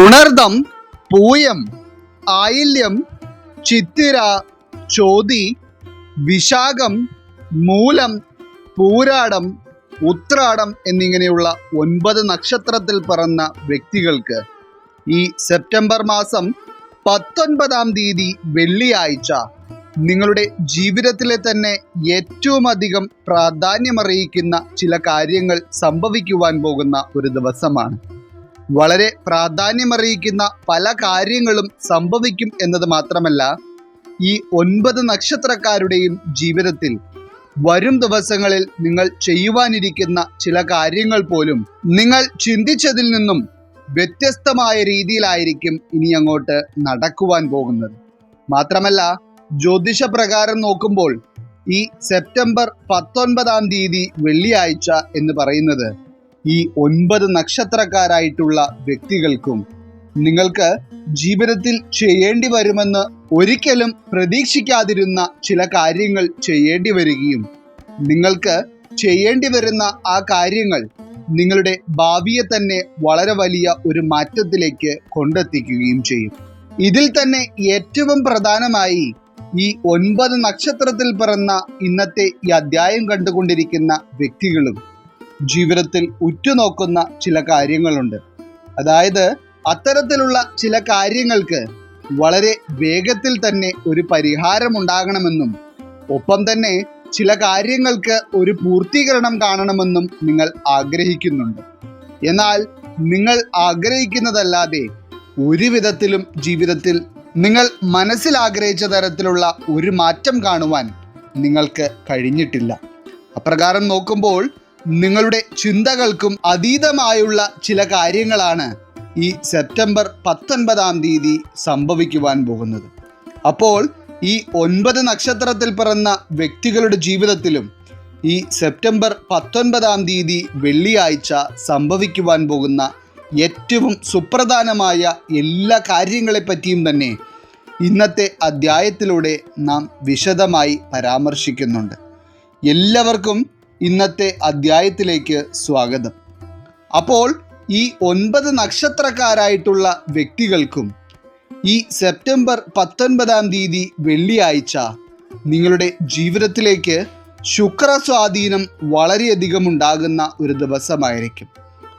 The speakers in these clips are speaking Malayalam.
പുണർദം പൂയം ആയില്യം ചിത്തിര ചോതി വിശാഖം മൂലം പൂരാടം ഉത്രാടം എന്നിങ്ങനെയുള്ള ഒൻപത് നക്ഷത്രത്തിൽ പറന്ന വ്യക്തികൾക്ക് ഈ സെപ്റ്റംബർ മാസം പത്തൊൻപതാം തീയതി വെള്ളിയാഴ്ച നിങ്ങളുടെ ജീവിതത്തിലെ തന്നെ ഏറ്റവും അധികം പ്രാധാന്യമറിയിക്കുന്ന ചില കാര്യങ്ങൾ സംഭവിക്കുവാൻ പോകുന്ന ഒരു ദിവസമാണ്. വളരെ പ്രാധാന്യമറിയിക്കുന്ന പല കാര്യങ്ങളും സംഭവിക്കും എന്നത് മാത്രമല്ല ഈ ഒൻപത് നക്ഷത്രക്കാരുടെയും ജീവിതത്തിൽ വരും ദിവസങ്ങളിൽ നിങ്ങൾ ചെയ്യുവാനിരിക്കുന്ന ചില കാര്യങ്ങൾ പോലും നിങ്ങൾ ചിന്തിച്ചതിൽ നിന്നും വ്യത്യസ്തമായ രീതിയിലായിരിക്കും ഇനി അങ്ങോട്ട് നടക്കുവാൻ പോകുന്നത്. മാത്രമല്ല ജ്യോതിഷ പ്രകാരം നോക്കുമ്പോൾ ഈ സെപ്റ്റംബർ പത്തൊൻപതാം തീയതി വെള്ളിയാഴ്ച എന്ന് പറയുന്നത് ഈ ഒൻപത് നക്ഷത്രക്കാരായിട്ടുള്ള വ്യക്തികൾക്കും നിങ്ങൾക്ക് ജീവിതത്തിൽ ചെയ്യേണ്ടി വരുമെന്ന് ഒരിക്കലും പ്രതീക്ഷിക്കാതിരുന്ന ചില കാര്യങ്ങൾ ചെയ്യേണ്ടി വരികയും നിങ്ങൾക്ക് ചെയ്യേണ്ടി വരുന്ന ആ കാര്യങ്ങൾ നിങ്ങളുടെ ഭാവിയെ തന്നെ വളരെ വലിയ ഒരു മാറ്റത്തിലേക്ക് കൊണ്ടെത്തിക്കുകയും ചെയ്യും. ഇതിൽ തന്നെ ഏറ്റവും പ്രധാനമായി ഈ ഒൻപത് നക്ഷത്രത്തിൽ പിറന്ന ഇന്നത്തെ ഈ അധ്യായം കണ്ടുകൊണ്ടിരിക്കുന്ന വ്യക്തികളും ജീവിതത്തിൽ ഉറ്റുനോക്കുന്ന ചില കാര്യങ്ങളുണ്ട്. അതായത് അത്തരത്തിലുള്ള ചില കാര്യങ്ങൾക്ക് വളരെ വേഗത്തിൽ തന്നെ ഒരു പരിഹാരം ഉണ്ടാകണമെന്നും ഒപ്പം തന്നെ ചില കാര്യങ്ങൾക്ക് ഒരു പൂർത്തീകരണം കാണണമെന്നും നിങ്ങൾ ആഗ്രഹിക്കുന്നുണ്ട്. എന്നാൽ നിങ്ങൾ ആഗ്രഹിക്കുന്നതല്ലാതെ ഒരു വിധത്തിലും ജീവിതത്തിൽ നിങ്ങൾ മനസ്സിൽ ആഗ്രഹിച്ച തരത്തിലുള്ള ഒരു മാറ്റം കാണുവാൻ നിങ്ങൾക്ക് കഴിഞ്ഞിട്ടില്ല. അപ്രകാരം നോക്കുമ്പോൾ നിങ്ങളുടെ ചിന്തകൾക്കും അതീതമായുള്ള ചില കാര്യങ്ങളാണ് ഈ സെപ്റ്റംബർ പത്തൊൻപതാം തീയതി സംഭവിക്കുവാൻ പോകുന്നത്. അപ്പോൾ ഈ ഒൻപത് നക്ഷത്രത്തിൽ പിറന്ന വ്യക്തികളുടെ ജീവിതത്തിലും ഈ സെപ്റ്റംബർ പത്തൊൻപതാം തീയതി വെള്ളിയാഴ്ച സംഭവിക്കുവാൻ പോകുന്ന ഏറ്റവും സുപ്രധാനമായ എല്ലാ കാര്യങ്ങളെപ്പറ്റിയും തന്നെ ഇന്നത്തെ അധ്യായത്തിലൂടെ നാം വിശദമായി പരാമർശിക്കുന്നുണ്ട്. എല്ലാവർക്കും ഇന്നത്തെ അധ്യായത്തിലേക്ക് സ്വാഗതം. അപ്പോൾ ഈ ഒൻപത് നക്ഷത്രക്കാരായിട്ടുള്ള വ്യക്തികൾക്കും ഈ സെപ്റ്റംബർ പത്തൊൻപതാം തീയതി വെള്ളിയാഴ്ച നിങ്ങളുടെ ജീവിതത്തിലേക്ക് ശുക്ര സ്വാധീനം വളരെയധികം ഉണ്ടാകുന്ന ഒരു ദിവസമായിരിക്കും.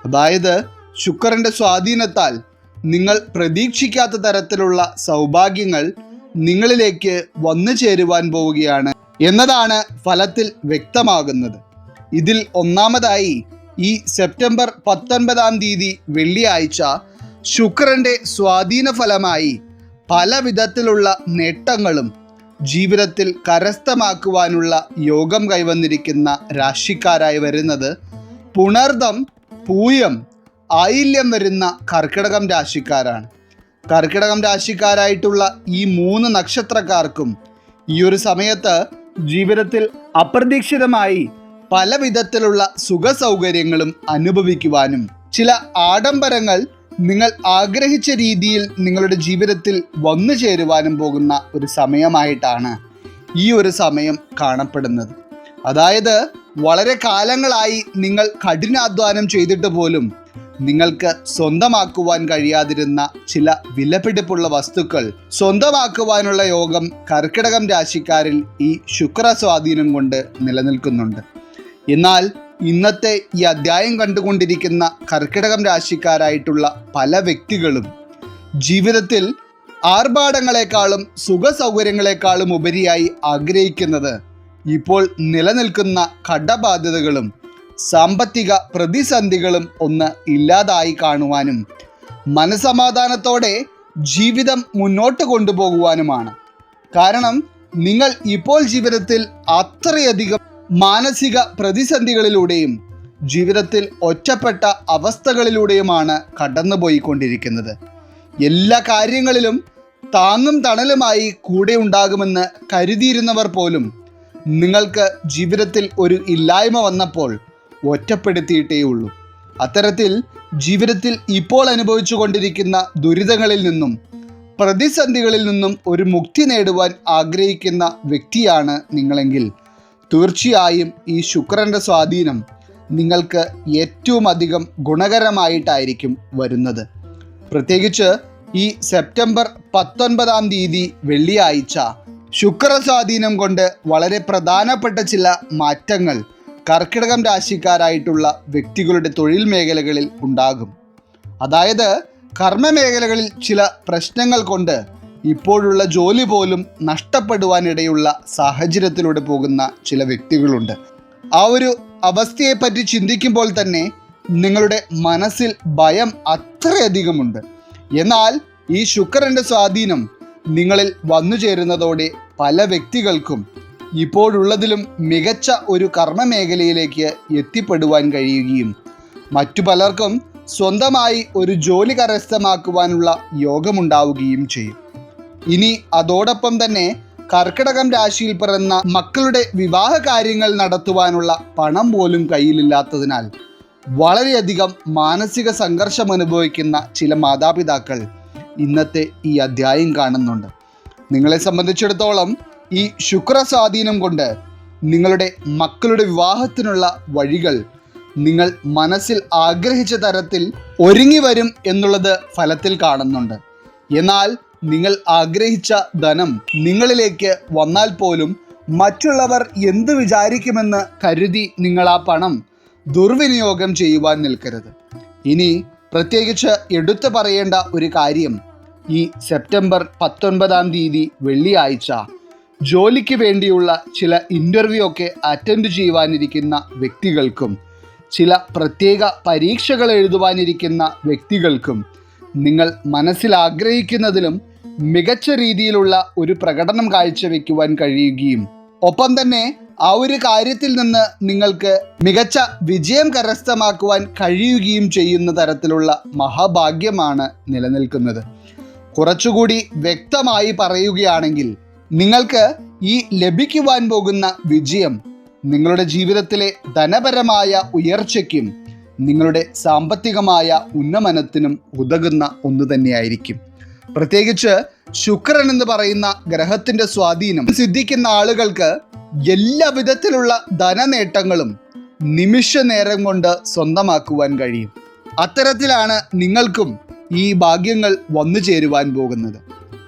അതായത് ശുക്രന്റെ സ്വാധീനത്താൽ നിങ്ങൾ പ്രതീക്ഷിക്കാത്ത തരത്തിലുള്ള സൗഭാഗ്യങ്ങൾ നിങ്ങളിലേക്ക് വന്നു ചേരുവാൻ പോവുകയാണ് എന്നതാണ് ഫലത്തിൽ വ്യക്തമാകുന്നത്. ഇതിൽ ഒന്നാമതായി ഈ സെപ്റ്റംബർ പത്തൊൻപതാം തീയതി വെള്ളിയാഴ്ച ശുക്രന്റെ സ്വാധീന ഫലമായി പല വിധത്തിലുള്ള നേട്ടങ്ങളും ജീവിതത്തിൽ കരസ്ഥമാക്കുവാനുള്ള യോഗം കൈവന്നിരിക്കുന്ന രാശിക്കാരായി വരുന്നത് പുണർദം പൂയം ആയില്യം വരുന്ന കർക്കിടകം രാശിക്കാരാണ്. കർക്കിടകം രാശിക്കാരായിട്ടുള്ള ഈ മൂന്ന് നക്ഷത്രക്കാർക്കും ഈ ഒരു സമയത്ത് ജീവിതത്തിൽ അപ്രതീക്ഷിതമായി പല വിധത്തിലുള്ള സുഖ സൗകര്യങ്ങളും അനുഭവിക്കുവാനും ചില ആഡംബരങ്ങൾ നിങ്ങൾ ആഗ്രഹിച്ച രീതിയിൽ നിങ്ങളുടെ ജീവിതത്തിൽ വന്നു ചേരുവാനും പോകുന്ന ഒരു സമയമായിട്ടാണ് ഈ ഒരു സമയം കാണപ്പെടുന്നത്. അതായത് വളരെ കാലങ്ങളായി നിങ്ങൾ കഠിനാധ്വാനം ചെയ്തിട്ട് പോലും നിങ്ങൾക്ക് സ്വന്തമാക്കുവാൻ കഴിയാതിരുന്ന ചില വിലപിടിപ്പുള്ള വസ്തുക്കൾ സ്വന്തമാക്കുവാനുള്ള യോഗം കർക്കിടകം രാശിക്കാരിൽ ഈ ശുക്ര സ്വാധീനം കൊണ്ട് നിലനിൽക്കുന്നുണ്ട്. എന്നാൽ ഇന്നത്തെ ഈ അധ്യായം കണ്ടുകൊണ്ടിരിക്കുന്ന കർക്കിടകം രാശിക്കാരായിട്ടുള്ള പല വ്യക്തികളും ജീവിതത്തിൽ ആർഭാടങ്ങളെക്കാളും സുഖ സൗകര്യങ്ങളെക്കാളും ഉപരിയായി ആഗ്രഹിക്കുന്നത് ഇപ്പോൾ നിലനിൽക്കുന്ന കടബാധ്യതകളും സാമ്പത്തിക പ്രതിസന്ധികളും ഒന്ന് ഇല്ലാതായി കാണുവാനും മനസമാധാനത്തോടെ ജീവിതം മുന്നോട്ട് കൊണ്ടുപോകുവാനുമാണ്. കാരണം നിങ്ങൾ ഇപ്പോൾ ജീവിതത്തിൽ അത്രയധികം മാനസിക പ്രതിസന്ധികളിലൂടെയും ജീവിതത്തിൽ ഒറ്റപ്പെട്ട അവസ്ഥകളിലൂടെയുമാണ് കടന്നുപോയിക്കൊണ്ടിരിക്കുന്നത്. എല്ലാ കാര്യങ്ങളിലും താങ്ങും തണലുമായി കൂടെ ഉണ്ടാകുമെന്ന് കരുതിയിരുന്നവർ പോലും നിങ്ങൾക്ക് ജീവിതത്തിൽ ഒരു ഇല്ലായ്മ വന്നപ്പോൾ ഒറ്റപ്പെടുത്തിയിട്ടേയുള്ളൂ അത്തരത്തിൽ ജീവിതത്തിൽ ഇപ്പോൾ അനുഭവിച്ചു കൊണ്ടിരിക്കുന്ന ദുരിതങ്ങളിൽ നിന്നും പ്രതിസന്ധികളിൽ നിന്നും ഒരു മുക്തി നേടുവാൻ ആഗ്രഹിക്കുന്ന വ്യക്തിയാണ് നിങ്ങളെങ്കിൽ തീർച്ചയായും ഈ ശുക്രന്റെ സ്വാധീനം നിങ്ങൾക്ക് ഏറ്റവും അധികം ഗുണകരമായിട്ടായിരിക്കും വരുന്നത്. പ്രത്യേകിച്ച് ഈ സെപ്റ്റംബർ പത്തൊൻപതാം തീയതി വെള്ളിയാഴ്ച ശുക്ര സ്വാധീനം കൊണ്ട് വളരെ പ്രധാനപ്പെട്ട ചില മാറ്റങ്ങൾ കർക്കിടകം രാശിക്കാരായിട്ടുള്ള വ്യക്തികളുടെ തൊഴിൽ മേഖലകളിൽ ഉണ്ടാകും. അതായത് കർമ്മ മേഖലകളിൽ ചില പ്രശ്നങ്ങൾ കൊണ്ട് ഇപ്പോഴുള്ള ജോലി പോലും നഷ്ടപ്പെടുവാനിടയുള്ള സാഹചര്യത്തിലൂടെ പോകുന്ന ചില വ്യക്തികളുണ്ട്. ആ ഒരു അവസ്ഥയെപ്പറ്റി ചിന്തിക്കുമ്പോൾ തന്നെ നിങ്ങളുടെ മനസ്സിൽ ഭയം അത്രയധികമുണ്ട്. എന്നാൽ ഈ ശുക്രന്റെ സ്വാധീനം നിങ്ങളിൽ വന്നു ചേരുന്നതോടെ പല വ്യക്തികൾക്കും ഇപ്പോഴുള്ളതിലും മികച്ച ഒരു കർമ്മ മേഖലയിലേക്ക് എത്തിപ്പെടുവാൻ കഴിയുകയും മറ്റു പലർക്കും സ്വന്തമായി ഒരു ജോലി കരസ്ഥമാക്കുവാനുള്ള യോഗമുണ്ടാവുകയും ചെയ്യും. ഇനി അതോടൊപ്പം തന്നെ കർക്കിടകം രാശിയിൽ പിറന്ന മക്കളുടെ വിവാഹ കാര്യങ്ങൾ നടത്തുവാനുള്ള പണം പോലും കയ്യിലില്ലാത്തതിനാൽ വളരെയധികം മാനസിക സംഘർഷം അനുഭവിക്കുന്ന ചില മാതാപിതാക്കൾ ഇന്നത്തെ ഈ അധ്യായം കാണുന്നുണ്ട്. നിങ്ങളെ സംബന്ധിച്ചിടത്തോളം ഈ ശുക്ര സ്വാധീനം കൊണ്ട് നിങ്ങളുടെ മക്കളുടെ വിവാഹത്തിനുള്ള വഴികൾ നിങ്ങൾ മനസ്സിൽ ആഗ്രഹിച്ച തരത്തിൽ ഒരുങ്ങി വരും എന്നുള്ളത് ഫലത്തിൽ കാണുന്നുണ്ട്. എന്നാൽ നിങ്ങൾ ആഗ്രഹിച്ച ധനം നിങ്ങളിലേക്ക് വന്നാൽ പോലും മറ്റുള്ളവർ എന്ത് വിചാരിക്കുമെന്ന് കരുതി നിങ്ങൾ ആ പണം ദുർവിനിയോഗം ചെയ്യുവാൻ നിൽക്കരുത്. ഇനി പ്രത്യേകിച്ച് എടുത്തു പറയേണ്ട ഒരു കാര്യം. ഈ സെപ്റ്റംബർ പത്തൊൻപതാം തീയതി വെള്ളിയാഴ്ച ജോലിക്ക് വേണ്ടിയുള്ള ചില ഇന്റർവ്യൂ ഒക്കെ അറ്റൻഡ് ചെയ്യുവാനിരിക്കുന്ന വ്യക്തികൾക്കും ചില പ്രത്യേക പരീക്ഷകൾ എഴുതുവാനിരിക്കുന്ന വ്യക്തികൾക്കും നിങ്ങൾ മനസ്സിൽ ആഗ്രഹിക്കുന്നതിലും മികച്ച രീതിയിലുള്ള ഒരു പ്രകടനം കാഴ്ചവെക്കുവാൻ കഴിയുകയും. ഒപ്പം തന്നെ ആ ഒരു കാര്യത്തിൽ നിന്ന് നിങ്ങൾക്ക് മികച്ച വിജയം കരസ്ഥമാക്കുവാൻ കഴിയുകയും ചെയ്യുന്ന തരത്തിലുള്ള മഹാഭാഗ്യമാണ് നിലനിൽക്കുന്നത്. കുറച്ചുകൂടി വ്യക്തമായി പറയുകയാണെങ്കിൽ നിങ്ങൾക്ക് ഈ ലഭിക്കുവാൻ പോകുന്ന വിജയം നിങ്ങളുടെ ജീവിതത്തിലെ ധനപരമായ ഉയർച്ചയ്ക്കും നിങ്ങളുടെ സാമ്പത്തികമായ ഉന്നമനത്തിനും ഉതകുന്ന ഒന്ന് തന്നെയായിരിക്കും. പ്രത്യേകിച്ച് ശുക്രൻ എന്ന് പറയുന്ന ഗ്രഹത്തിന്റെ സ്വാധീനം. സിദ്ധിക്കുന്ന ആളുകൾക്ക് എല്ലാ വിധത്തിലുള്ള ധനനേട്ടങ്ങളും നിമിഷ നേരം കൊണ്ട് സ്വന്തമാക്കുവാൻ കഴിയും. അത്തരത്തിലാണ് നിങ്ങൾക്കും ഈ ഭാഗ്യങ്ങൾ വന്നു ചേരുവാൻ പോകുന്നത്.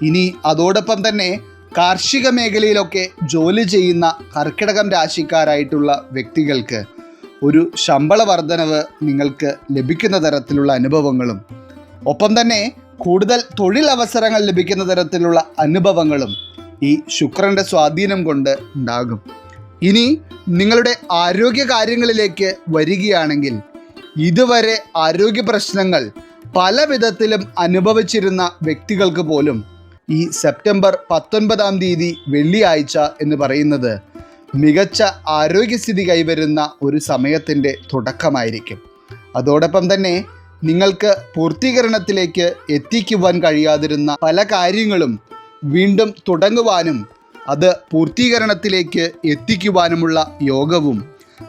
ഇനി അതോടൊപ്പം തന്നെ കാർഷിക മേഖലയിലൊക്കെ ജോലി ചെയ്യുന്ന കർക്കിടകം രാശിക്കാരായിട്ടുള്ള വ്യക്തികൾക്ക് ഒരു ശമ്പള വർധനവ് നിങ്ങൾക്ക് ലഭിക്കുന്ന തരത്തിലുള്ള അനുഭവങ്ങളും. ഒപ്പം തന്നെ കൂടുതൽ തൊഴിലവസരങ്ങൾ ലഭിക്കുന്ന തരത്തിലുള്ള അനുഭവങ്ങളും ഈ ശുക്രന്റെ സ്വാധീനം കൊണ്ട് ഉണ്ടാകും. ഇനി നിങ്ങളുടെ ആരോഗ്യ കാര്യങ്ങളിലേക്ക് വരികയാണെങ്കിൽ ഇതുവരെ ആരോഗ്യ പ്രശ്നങ്ങൾ പല വിധത്തിലും അനുഭവിച്ചിരുന്ന വ്യക്തികൾക്ക് പോലും ഈ സെപ്റ്റംബർ പത്തൊൻപതാം തീയതി വെള്ളിയാഴ്ച എന്ന് പറയുന്നത് മികച്ച ആരോഗ്യസ്ഥിതി കൈവരുന്ന ഒരു സമയത്തിന്റെ തുടക്കമായിരിക്കും. അതോടൊപ്പം തന്നെ നിങ്ങൾക്ക് പൂർത്തീകരണത്തിലേക്ക് എത്തിക്കുവാൻ കഴിയാതിരുന്ന പല കാര്യങ്ങളും വീണ്ടും തുടങ്ങുവാനും അത് പൂർത്തീകരണത്തിലേക്ക് എത്തിക്കുവാനുമുള്ള യോഗവും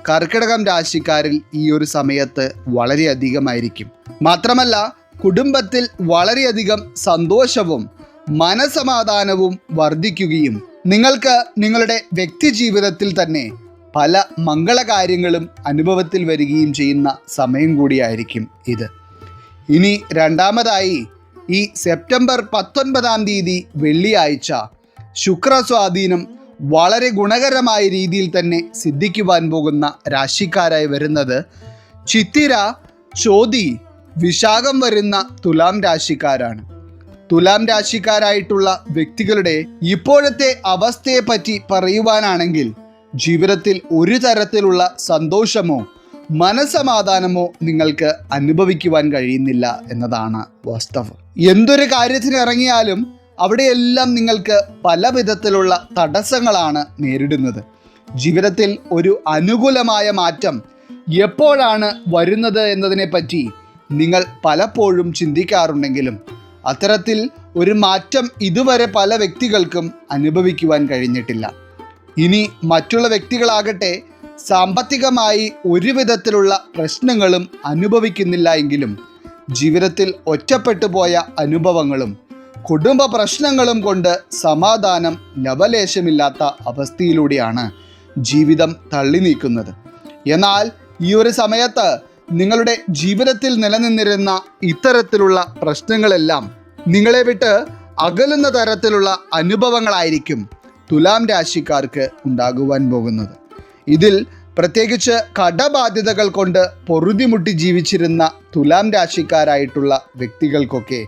കർക്കിടകം രാശിക്കാരിൽ ഈ ഒരു സമയത്ത് വളരെയധികമായിരിക്കും. മാത്രമല്ല കുടുംബത്തിൽ വളരെയധികം സന്തോഷവും മനസമാധാനവും വർദ്ധിക്കുകയും നിങ്ങൾക്ക് നിങ്ങളുടെ വ്യക്തി ജീവിതത്തിൽ തന്നെ പല മംഗളകാര്യങ്ങളും അനുഭവത്തിൽ വരികയും ചെയ്യുന്ന സമയം കൂടിയായിരിക്കും ഇത്. ഇനി രണ്ടാമതായി ഈ സെപ്റ്റംബർ പത്തൊൻപതാം തീയതി വെള്ളിയാഴ്ച ശുക്ര സ്വാധീനം വളരെ ഗുണകരമായ രീതിയിൽ തന്നെ സിദ്ധിക്കുവാൻ പോകുന്ന രാശിക്കാരായി വരുന്നത് ചിത്തിര ചോതി വിശാഖം വരുന്ന തുലാം രാശിക്കാരാണ്. തുലാം രാശിക്കാരായിട്ടുള്ള വ്യക്തികളുടെ ഇപ്പോഴത്തെ അവസ്ഥയെപ്പറ്റി പറയുവാനാണെങ്കിൽ ജീവിതത്തിൽ ഒരു തരത്തിലുള്ള സന്തോഷമോ മനസമാധാനമോ നിങ്ങൾക്ക് അനുഭവിക്കുവാൻ കഴിയുന്നില്ല എന്നതാണ് വാസ്തവം. എന്തൊരു കാര്യത്തിന് ഇറങ്ങിയാലും അവിടെയെല്ലാം നിങ്ങൾക്ക് പല വിധത്തിലുള്ള തടസ്സങ്ങളാണ് നേരിടുന്നത്. ജീവിതത്തിൽ ഒരു അനുകൂലമായ മാറ്റം എപ്പോഴാണ് വരുന്നത് എന്നതിനെപ്പറ്റി നിങ്ങൾ പലപ്പോഴും ചിന്തിക്കാറുണ്ടെങ്കിലും അത്തരത്തിൽ ഒരു മാറ്റം ഇതുവരെ പല വ്യക്തികൾക്കും അനുഭവിക്കുവാൻ കഴിഞ്ഞിട്ടില്ല. ഇനി മറ്റുള്ള വ്യക്തികളാകട്ടെ സാമ്പത്തികമായി ഒരുവിധത്തിലുള്ള പ്രശ്നങ്ങളും അനുഭവിക്കുന്നില്ല എങ്കിലും ജീവിതത്തിൽ ഒറ്റപ്പെട്ടു പോയ അനുഭവങ്ങളും കുടുംബ പ്രശ്നങ്ങളും കൊണ്ട് സമാധാനം ലവലേശമില്ലാത്ത അവസ്ഥയിലൂടെയാണ് ജീവിതം തള്ളി നീക്കുന്നത്. എന്നാൽ ഈ ഒരു സമയത്ത് നിങ്ങളുടെ ജീവിതത്തിൽ നിലനിന്നിരുന്ന ഇത്തരത്തിലുള്ള പ്രശ്നങ്ങളെല്ലാം നിങ്ങളെ വിട്ട് അകലുന്ന തരത്തിലുള്ള അനുഭവങ്ങളായിരിക്കും തുലാം രാശിക്കാർക്ക് ഉണ്ടാകുവാൻ പോകുന്നത്. ഇതിൽ പ്രത്യേകിച്ച് കടബാധ്യതകൾ കൊണ്ട് പൊറുതിമുട്ടി ജീവിച്ചിരുന്ന തുലാം രാശിക്കാരായിട്ടുള്ള വ്യക്തികൾക്കൊക്കെ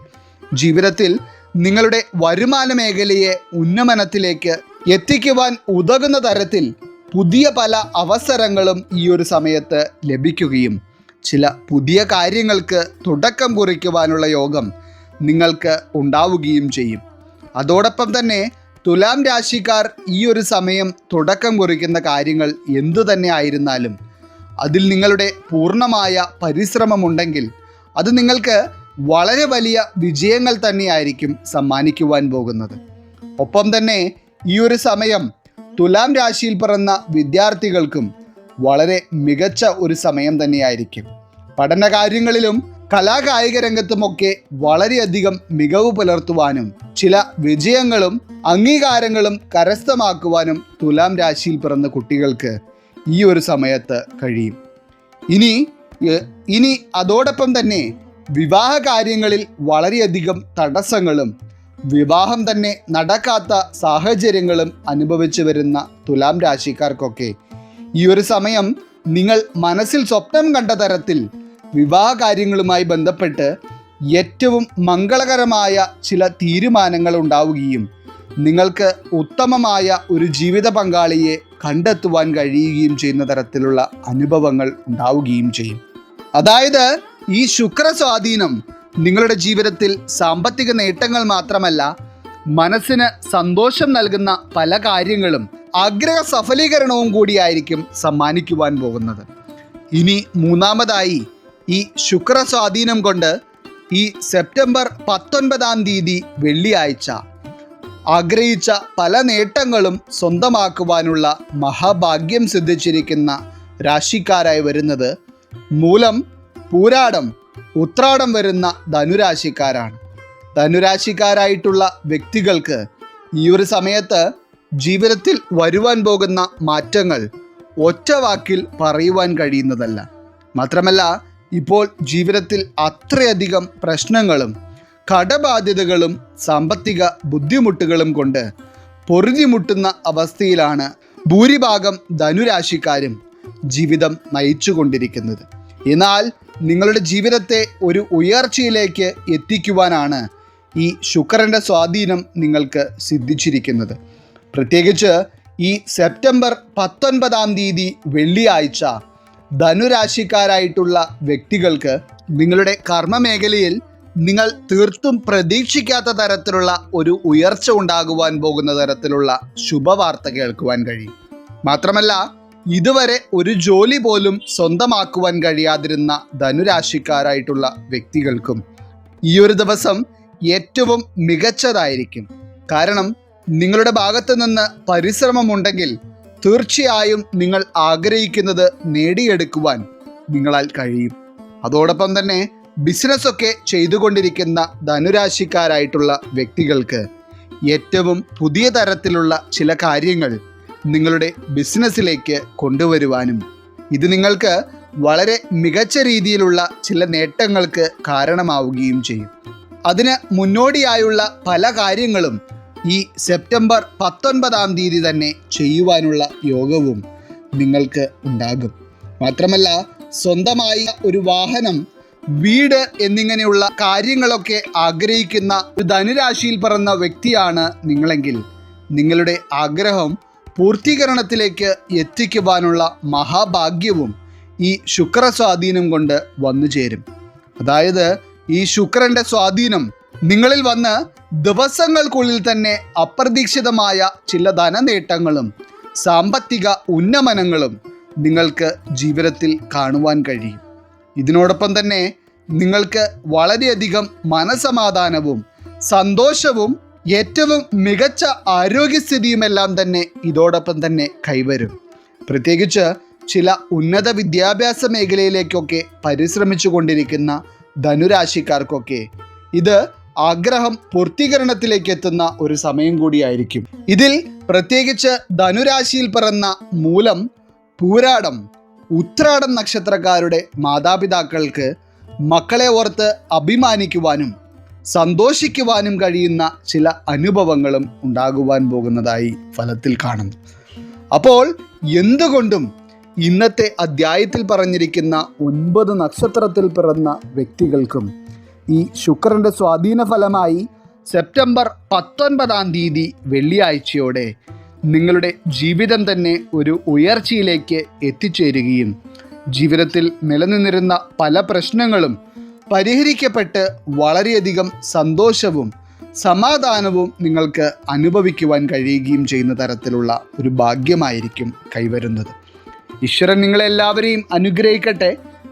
ജീവിതത്തിൽ നിങ്ങളുടെ വരുമാന മേഖലയെ ഉന്നമനത്തിലേക്ക് എത്തിക്കുവാൻ ഉതകുന്ന തരത്തിൽ പുതിയ പല അവസരങ്ങളും ഈ ഒരു സമയത്ത് ലഭിക്കുകയും ചില പുതിയ കാര്യങ്ങൾക്ക് തുടക്കം കുറിക്കുവാനുള്ള യോഗം നിങ്ങൾക്ക് ഉണ്ടാവുകയും ചെയ്യും. അതോടൊപ്പം തന്നെ തുലാം രാശിക്കാർ ഈ ഒരു സമയം തുടക്കം കുറിക്കുന്ന കാര്യങ്ങൾ എന്തു തന്നെ ആയിരുന്നാലും അതിൽ നിങ്ങളുടെ പൂർണമായ പരിശ്രമമുണ്ടെങ്കിൽ അത് നിങ്ങൾക്ക് വളരെ വലിയ വിജയങ്ങൾ തന്നെയായിരിക്കും സമ്മാനിക്കുവാൻ പോകുന്നത്. ഒപ്പം തന്നെ ഈ ഒരു സമയം തുലാം രാശിയിൽ പിറന്ന വിദ്യാർത്ഥികൾക്കും വളരെ മികച്ച ഒരു സമയം തന്നെയായിരിക്കും. പഠന കാര്യങ്ങളിലും കലാകായിക രംഗത്തുമൊക്കെ വളരെയധികം മികവ് പുലർത്തുവാനും ചില വിജയങ്ങളും അംഗീകാരങ്ങളും കരസ്ഥമാക്കുവാനും തുലാം രാശിയിൽ പിറന്ന കുട്ടികൾക്ക് ഈ ഒരു സമയത്ത് കഴിയും. ഇനി ഇനി അതോടൊപ്പം തന്നെ വിവാഹ കാര്യങ്ങളിൽ വളരെയധികം തടസ്സങ്ങളും വിവാഹം തന്നെ നടക്കാത്ത സാഹചര്യങ്ങളും അനുഭവിച്ചു വരുന്ന തുലാം രാശിക്കാർക്കൊക്കെ ഈ ഒരു സമയം നിങ്ങൾ മനസ്സിൽ സ്വപ്നം കണ്ട തരത്തിൽ വിവാഹ കാര്യങ്ങളുമായി ബന്ധപ്പെട്ട് ഏറ്റവും മംഗളകരമായ ചില തീരുമാനങ്ങൾ ഉണ്ടാവുകയും നിങ്ങൾക്ക് ഉത്തമമായ ഒരു ജീവിത പങ്കാളിയെ കണ്ടെത്തുവാൻ കഴിയുകയും ചെയ്യുന്ന തരത്തിലുള്ള അനുഭവങ്ങൾ ഉണ്ടാവുകയും ചെയ്യും. അതായത് ഈ ശുക്ര സ്വാധീനം നിങ്ങളുടെ ജീവിതത്തിൽ സാമ്പത്തിക നേട്ടങ്ങൾ മാത്രമല്ല മനസ്സിന് സന്തോഷം നൽകുന്ന പല കാര്യങ്ങളും ആഗ്രഹ സഫലീകരണവും കൂടിയായിരിക്കും സമ്മാനിക്കുവാൻ പോകുന്നത്. ഇനി മൂന്നാമതായി ഈ ശുക്ര സ്വാധീനം കൊണ്ട് ഈ സെപ്റ്റംബർ പത്തൊൻപതാം തീയതി വെള്ളിയാഴ്ച ആഗ്രഹിച്ച പല നേട്ടങ്ങളും സ്വന്തമാക്കുവാനുള്ള മഹാഭാഗ്യം സിദ്ധിച്ചിരിക്കുന്ന രാശിക്കാരായി വരുന്നത് മൂലം പൂരാടം ഉത്രാടം വരുന്ന ധനുരാശിക്കാരാണ്. ധനുരാശിക്കാരായിട്ടുള്ള വ്യക്തികൾക്ക് ഈ ഒരു സമയത്ത് ജീവിതത്തിൽ വരുവാൻ പോകുന്ന മാറ്റങ്ങൾ ഒറ്റവാക്കിൽ പറയുവാൻ കഴിയുന്നതല്ല. മാത്രമല്ല ഇപ്പോൾ ജീവിതത്തിൽ അത്രയധികം പ്രശ്നങ്ങളും കടബാധ്യതകളും സാമ്പത്തിക ബുദ്ധിമുട്ടുകളും കൊണ്ട് പൊറുതിമുട്ടുന്ന അവസ്ഥയിലാണ് ഭൂരിഭാഗം ധനുരാശിക്കാരും ജീവിതം നയിച്ചുകൊണ്ടിരിക്കുന്നത്. എന്നാൽ നിങ്ങളുടെ ജീവിതത്തെ ഒരു ഉയർച്ചയിലേക്ക് എത്തിക്കുവാനാണ് ഈ ശുക്രന്റെ സ്വാധീനം നിങ്ങൾക്ക് സിദ്ധിച്ചിരിക്കുന്നത്. പ്രത്യേകിച്ച് ഈ സെപ്റ്റംബർ പത്തൊൻപതാം തീയതി വെള്ളിയാഴ്ച ധനുരാശിക്കാരായിട്ടുള്ള വ്യക്തികൾക്ക് നിങ്ങളുടെ കർമ്മമേഖലയിൽ നിങ്ങൾ തീർത്തും പ്രതീക്ഷിക്കാത്ത തരത്തിലുള്ള ഒരു ഉയർച്ച ഉണ്ടാകുവാൻ പോകുന്ന തരത്തിലുള്ള ശുഭവാർത്ത കേൾക്കുവാൻ കഴിയും. മാത്രമല്ല ഇതുവരെ ഒരു ജോലി പോലും സ്വന്തമാക്കുവാൻ കഴിയാതിരുന്ന ധനുരാശിക്കാരായിട്ടുള്ള വ്യക്തികൾക്കും ഈ ഒരു ദിവസം ഏറ്റവും മികച്ചതായിരിക്കും. കാരണം നിങ്ങളുടെ ഭാഗത്തു നിന്ന് പരിശ്രമമുണ്ടെങ്കിൽ തീർച്ചയായും നിങ്ങൾ ആഗ്രഹിക്കുന്നത് നേടിയെടുക്കുവാൻ നിങ്ങളാൽ കഴിയും. അതോടൊപ്പം തന്നെ ബിസിനസ്സൊക്കെ ചെയ്തുകൊണ്ടിരിക്കുന്ന ധനുരാശിക്കാരായിട്ടുള്ള വ്യക്തികൾക്ക് ഏറ്റവും പുതിയ തരത്തിലുള്ള ചില കാര്യങ്ങൾ നിങ്ങളുടെ ബിസിനസ്സിലേക്ക് കൊണ്ടുവരുവാനും ഇത് നിങ്ങൾക്ക് വളരെ മികച്ച രീതിയിലുള്ള ചില നേട്ടങ്ങൾക്ക് കാരണമാവുകയും ചെയ്യും. അതിന് മുന്നോടിയായുള്ള പല കാര്യങ്ങളും ഈ സെപ്റ്റംബർ പത്തൊൻപതാം തീയതി തന്നെ ചെയ്യുവാനുള്ള യോഗവും നിങ്ങൾക്ക് ഉണ്ടാകും. മാത്രമല്ല സ്വന്തമായി ഒരു വാഹനം വീട് എന്നിങ്ങനെയുള്ള കാര്യങ്ങളൊക്കെ ആഗ്രഹിക്കുന്ന ഒരു ധനുരാശിയിൽ പിറന്ന വ്യക്തിയാണ് നിങ്ങളെങ്കിൽ നിങ്ങളുടെ ആഗ്രഹം പൂർത്തീകരണത്തിലേക്ക് എത്തിക്കുവാനുള്ള മഹാഭാഗ്യവും ഈ ശുക്ര സ്വാധീനം കൊണ്ട് വന്നു ചേരും അതായത് ഈ ശുക്രന്റെ സ്വാധീനം നിങ്ങളിൽ വന്ന് ദിവസങ്ങൾക്കുള്ളിൽ തന്നെ അപ്രതീക്ഷിതമായ ചില ധനനേട്ടങ്ങളും സാമ്പത്തിക ഉന്നമനങ്ങളും നിങ്ങൾക്ക് ജീവിതത്തിൽ കാണുവാൻ കഴിയും. ഇതിനോടൊപ്പം തന്നെ നിങ്ങൾക്ക് വളരെയധികം മനസമാധാനവും സന്തോഷവും ഏറ്റവും മികച്ച ആരോഗ്യസ്ഥിതിയുമെല്ലാം തന്നെ ഇതോടൊപ്പം തന്നെ കൈവരും. പ്രത്യേകിച്ച് ചില ഉന്നത വിദ്യാഭ്യാസ മേഖലയിലേക്കൊക്കെ പരിശ്രമിച്ചു കൊണ്ടിരിക്കുന്ന ധനുരാശിക്കാർക്കൊക്കെ ഇത് ആഗ്രഹം പൂർത്തീകരണത്തിലേക്ക് എത്തുന്ന ഒരു സമയം കൂടിയായിരിക്കും. ഇതിൽ പ്രത്യേകിച്ച് ധനുരാശിയിൽ പിറന്ന മൂലം പൂരാടം ഉത്രാടം നക്ഷത്രക്കാരുടെ മാതാപിതാക്കൾക്ക് മക്കളെ ഓർത്ത് അഭിമാനിക്കുവാനും സന്തോഷിക്കുവാനും കഴിയുന്ന ചില അനുഭവങ്ങളും ഉണ്ടാകുവാൻ പോകുന്നതായി ഫലത്തിൽ കാണുന്നു. അപ്പോൾ എന്തുകൊണ്ടും ഇന്നത്തെ അധ്യായത്തിൽ പറഞ്ഞിരിക്കുന്ന ഒൻപത് നക്ഷത്രത്തിൽ പിറന്ന വ്യക്തികൾക്കും ഈ ശുക്രന്റെ സ്വാധീന ഫലമായി സെപ്റ്റംബർ പത്തൊൻപതാം തീയതി വെള്ളിയാഴ്ചയോടെ നിങ്ങളുടെ ജീവിതം തന്നെ ഒരു ഉയർച്ചയിലേക്ക് എത്തിച്ചേരുകയും ജീവിതത്തിൽ നിലനിന്നിരുന്ന പല പ്രശ്നങ്ങളും പരിഹരിക്കപ്പെട്ട് വളരെയധികം സന്തോഷവും സമാധാനവും നിങ്ങൾക്ക് അനുഭവിക്കുവാൻ കഴിയുകയും ചെയ്യുന്ന തരത്തിലുള്ള ഒരു ഭാഗ്യമായിരിക്കും കൈവരുന്നത്. ഈശ്വരൻ നിങ്ങളെല്ലാവരെയും അനുഗ്രഹിക്കട്ടെ.